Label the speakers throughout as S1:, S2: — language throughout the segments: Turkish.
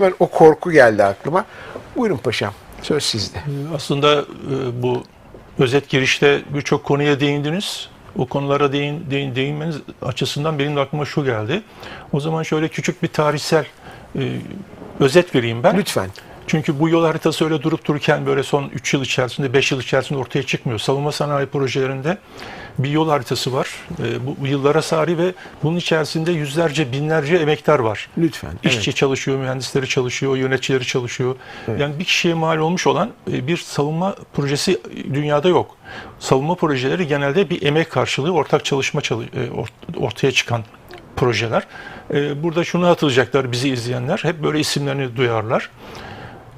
S1: Hemen o korku geldi aklıma. Buyurun paşam. Söz sizde.
S2: Aslında e, bu özet girişte birçok konuya değindiniz. O konulara değin, değin, değinmeniz açısından benim de aklıma şu geldi. O zaman şöyle küçük bir tarihsel e, özet vereyim ben.
S1: Lütfen.
S2: Çünkü bu yol haritası öyle durup dururken böyle son 3 yıl içerisinde, 5 yıl içerisinde ortaya çıkmıyor. Savunma sanayi projelerinde bir yol haritası var. E, bu, bu yıllara sari ve bunun içerisinde yüzlerce, binlerce emektar var.
S1: Lütfen.
S2: İşçi çalışıyor, mühendisleri çalışıyor, yöneticileri çalışıyor. Yani bir kişiye mal olmuş olan e, bir savunma projesi dünyada yok. Savunma projeleri genelde bir emek karşılığı ortak çalışma çalı- e, ort- ortaya çıkan projeler. E, Burada şunu hatırlayacaklar bizi izleyenler. Hep böyle isimlerini duyarlar.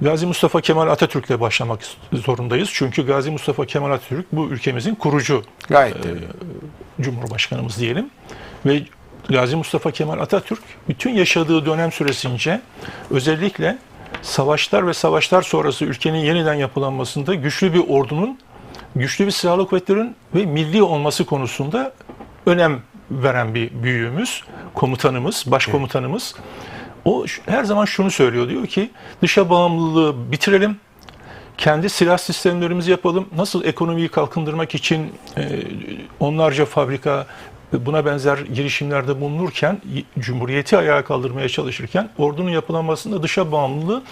S2: Gazi Mustafa Kemal Atatürk'le başlamak zorundayız. Çünkü Gazi Mustafa Kemal Atatürk bu ülkemizin kurucu
S1: Gayet tabii.
S2: Cumhurbaşkanımız diyelim. Ve Gazi Mustafa Kemal Atatürk bütün yaşadığı dönem süresince özellikle savaşlar ve savaşlar sonrası ülkenin yeniden yapılanmasında güçlü bir ordunun, güçlü bir silahlı kuvvetlerin ve milli olması konusunda önem veren bir büyüğümüz, komutanımız, başkomutanımız. O her zaman şunu söylüyor diyor ki dışa bağımlılığı bitirelim, kendi silah sistemlerimizi yapalım. Nasıl ekonomiyi kalkındırmak için e, onlarca fabrika buna benzer girişimlerde bulunurken, Cumhuriyeti ayağa kaldırmaya çalışırken ordunun yapılanmasında dışa bağımlılığı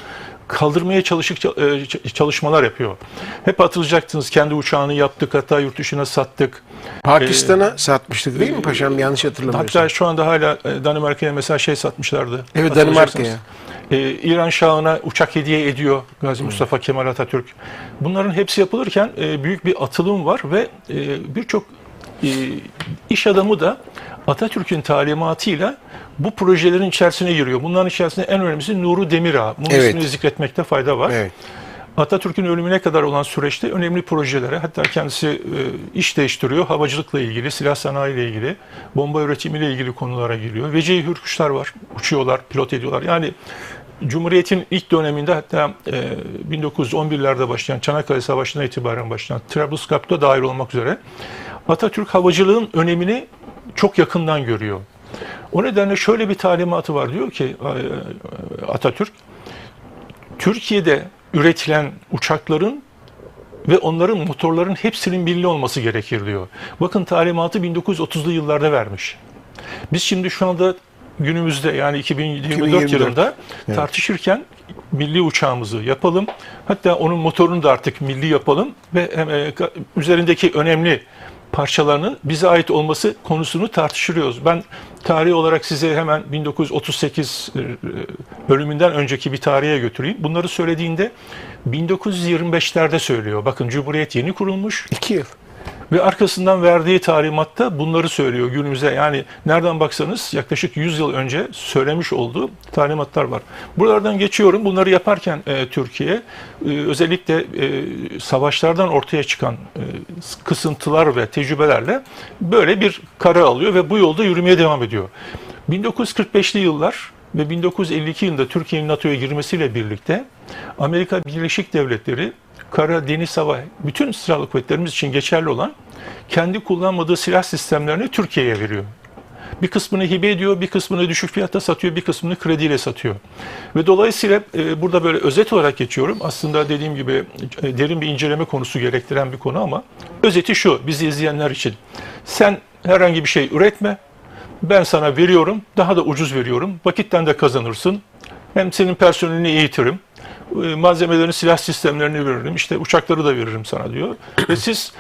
S2: kaldırmaya çalışık e, çalışmalar yapıyor. Hep hatırlayacaksınız kendi uçağını yaptık hatta yurt dışına sattık.
S1: Pakistan'a satmıştık değil mi paşam? Yanlış hatırlamıyorsam.
S2: Hatta şu anda hala e, Danimarka'ya mesela şey satmışlardı.
S1: Evet. Danimarka'ya.
S2: E, İran Şahı'na uçak hediye ediyor Gazi Mustafa Kemal Atatürk. Bunların hepsi yapılırken e, büyük bir atılım var ve e, birçok e, iş adamı da Atatürk'ün talimatıyla bu projelerin içerisine giriyor. Bunların içerisinde en önemlisi Nuru Demirağ. Bunun
S1: Evet.
S2: ismini zikretmekte fayda var.
S1: Evet.
S2: Atatürk'ün ölümüne kadar olan süreçte önemli projelere hatta kendisi e, iş değiştiriyor. Havacılıkla ilgili, silah sanayiyle ilgili, bomba üretimiyle ilgili konulara giriyor. Vecihi hürkuşlar var. Uçuyorlar, pilot ediyorlar. Yani Cumhuriyet'in ilk döneminde hatta e, 1911'lerde başlayan Çanakkale Savaşı'na itibaren başlayan Trablusgarp'ta dahil olmak üzere Atatürk havacılığın önemini çok yakından görüyor. O nedenle şöyle bir talimatı var diyor ki e, Atatürk Türkiye'de üretilen uçakların ve onların motorların hepsinin milli olması gerekir diyor. Bakın talimatı 1930'lu yıllarda vermiş. Biz şimdi şu anda günümüzde yani 2024,
S1: 2024.
S2: yılında tartışırken milli uçağımızı yapalım. Hatta onun motorunu da artık milli yapalım ve e, üzerindeki önemli parçalarının bize ait olması konusunu tartışıyoruz. Ben tarih olarak size hemen 1938 e, bölümünden önceki bir tarihe götüreyim. Bunları söylediğinde 1925'lerde söylüyor. Bakın Cumhuriyet yeni kurulmuş.
S1: İki yıl.
S2: Ve arkasından verdiği talimatta bunları söylüyor günümüze. Yani nereden baksanız yaklaşık 100 yıl önce söylemiş olduğu talimatlar var. Buralardan geçiyorum. Bunları yaparken e, Türkiye e, özellikle e, savaşlardan ortaya çıkan e, kısıntılar ve tecrübelerle böyle bir karar alıyor ve bu yolda yürümeye devam ediyor. 1945'li yıllar ve 1952 yılında Türkiye'nin NATO'ya girmesiyle birlikte Amerika Birleşik Devletleri kara, deniz, hava bütün silahlı kuvvetlerimiz için geçerli olan kendi kullanmadığı silah sistemlerini Türkiye'ye veriyor. Bir kısmını hibe ediyor, bir kısmını düşük fiyatta satıyor, bir kısmını krediyle satıyor. Ve dolayısıyla e, burada böyle özet olarak geçiyorum. Aslında dediğim gibi e, derin bir inceleme konusu gerektiren bir konu ama özeti şu, bizi izleyenler için. Sen herhangi bir şey üretme, ben sana veriyorum, daha da ucuz veriyorum, vakitten de kazanırsın. Hem senin personelini eğitirim, malzemelerini, silah sistemlerini veririm, işte uçakları da veririm sana diyor. Ve siz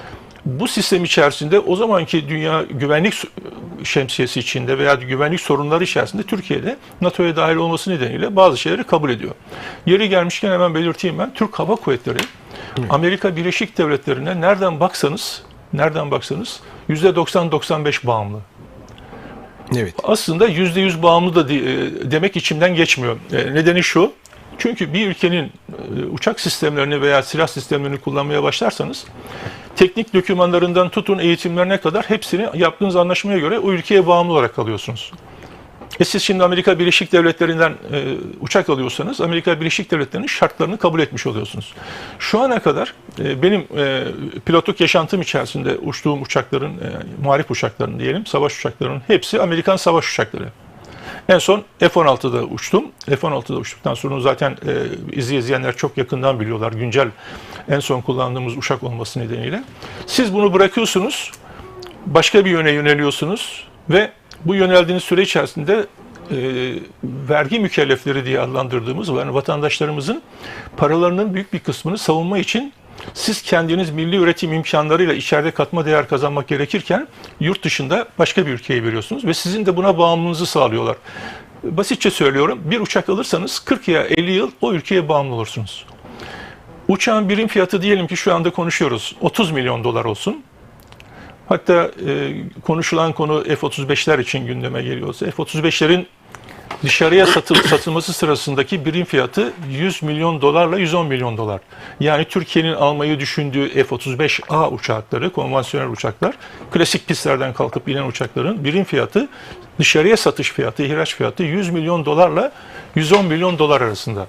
S2: bu sistem içerisinde o zamanki dünya güvenlik şemsiyesi içinde veya güvenlik sorunları içerisinde Türkiye'de NATO'ya dahil olması nedeniyle bazı şeyleri kabul ediyor. Yeri gelmişken hemen belirteyim ben. Türk Hava Kuvvetleri Amerika Birleşik Devletleri'ne nereden baksanız nereden baksanız %90-95 bağımlı
S1: Evet.
S2: aslında yüzde yüz bağımlı da e, demek içimden geçmiyor. E, Nedeni şu, çünkü bir ülkenin e, uçak sistemlerini veya silah sistemlerini kullanmaya başlarsanız teknik dokümanlarından tutun eğitimlerine kadar hepsini yaptığınız anlaşmaya göre o ülkeye bağımlı olarak kalıyorsunuz. E siz şimdi Amerika Birleşik Devletleri'nden e, uçak alıyorsanız Amerika Birleşik Devletleri'nin şartlarını kabul etmiş oluyorsunuz. Şu ana kadar e, benim e, pilotluk yaşantım içerisinde uçtuğum uçakların, e, muharip uçakların diyelim, savaş uçaklarının hepsi Amerikan savaş uçakları. En son F-16'da uçtum. F-16'da uçtuktan sonra zaten e, izi izleyenler çok yakından biliyorlar. Güncel en son kullandığımız uçak olması nedeniyle. Siz bunu bırakıyorsunuz, başka bir yöne yöneliyorsunuz ve bu yöneldiğiniz süre içerisinde e, vergi mükellefleri diye adlandırdığımız yani vatandaşlarımızın paralarının büyük bir kısmını savunma için siz kendiniz milli üretim imkanlarıyla içeride katma değer kazanmak gerekirken yurt dışında başka bir ülkeye veriyorsunuz ve sizin de buna bağımlılığınızı sağlıyorlar. Basitçe söylüyorum bir uçak alırsanız 40 ya 50 yıl o ülkeye bağımlı olursunuz. Uçağın birim fiyatı diyelim ki şu anda konuşuyoruz 30 milyon dolar olsun. Hatta e, konuşulan konu F-35'ler için gündeme geliyorsa F-35'lerin dışarıya satıl, satılması sırasındaki birim fiyatı 100 milyon dolarla 110 milyon dolar. Yani Türkiye'nin almayı düşündüğü F-35A uçakları, konvansiyonel uçaklar, klasik pistlerden kalkıp inen uçakların birim fiyatı dışarıya satış fiyatı, ihraç fiyatı 100 milyon dolarla 110 milyon dolar arasında.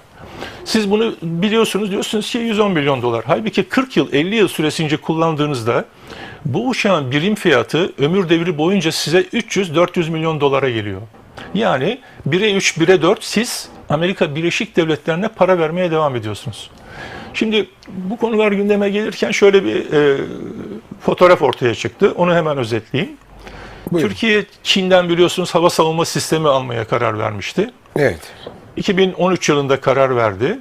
S2: Siz bunu biliyorsunuz diyorsunuz ki 110 milyon dolar. Halbuki 40 yıl 50 yıl süresince kullandığınızda bu uçağın birim fiyatı ömür devri boyunca size 300-400 milyon dolara geliyor. Yani 1'e 3, 1'e 4 siz Amerika Birleşik Devletleri'ne para vermeye devam ediyorsunuz. Şimdi bu konular gündeme gelirken şöyle bir e, fotoğraf ortaya çıktı. Onu hemen özetleyeyim.
S1: Buyurun.
S2: Türkiye Çin'den biliyorsunuz hava savunma sistemi almaya karar vermişti.
S1: Evet.
S2: 2013 yılında karar verdi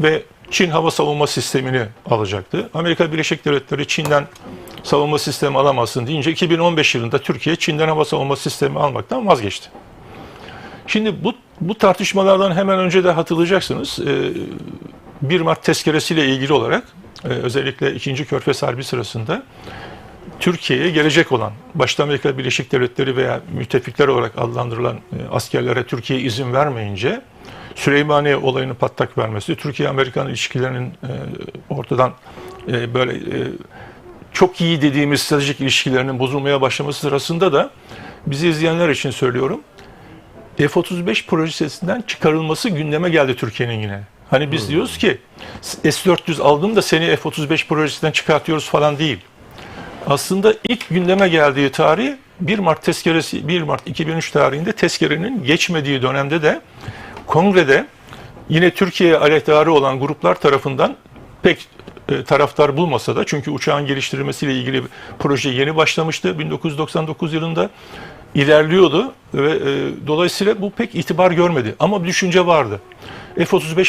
S2: ve Çin hava savunma sistemini alacaktı. Amerika Birleşik Devletleri Çin'den savunma sistemi alamazsın deyince 2015 yılında Türkiye Çin'den hava savunma sistemi almaktan vazgeçti. Şimdi bu bu tartışmalardan hemen önce de hatırlayacaksınız. e, 1 Mart tezkeresiyle ilgili olarak e, özellikle 2. Körfez Harbi sırasında Türkiye'ye gelecek olan, başta Amerika Birleşik Devletleri veya müttefikler olarak adlandırılan e, askerlere Türkiye izin vermeyince Süleymaniye olayının patlak vermesi, Türkiye-Amerikan ilişkilerinin e, ortadan böyle çok iyi dediğimiz stratejik ilişkilerinin bozulmaya başlaması sırasında da bizi izleyenler için söylüyorum. F-35 projesinden çıkarılması gündeme geldi Türkiye'nin yine. Hani biz diyoruz ki S-400 aldım da seni F-35 projesinden çıkartıyoruz falan değil. Aslında ilk gündeme geldiği tarih 1 Mart tezkeresi 1 Mart 2003 tarihinde tezkerenin geçmediği dönemde de kongrede yine Türkiye'ye aleyhtarı olan gruplar tarafından pek e, taraftar bulmasa da çünkü uçağın geliştirilmesiyle ilgili proje yeni başlamıştı 1999 yılında ilerliyordu ve e, dolayısıyla bu pek itibar görmedi ama bir düşünce vardı. F-35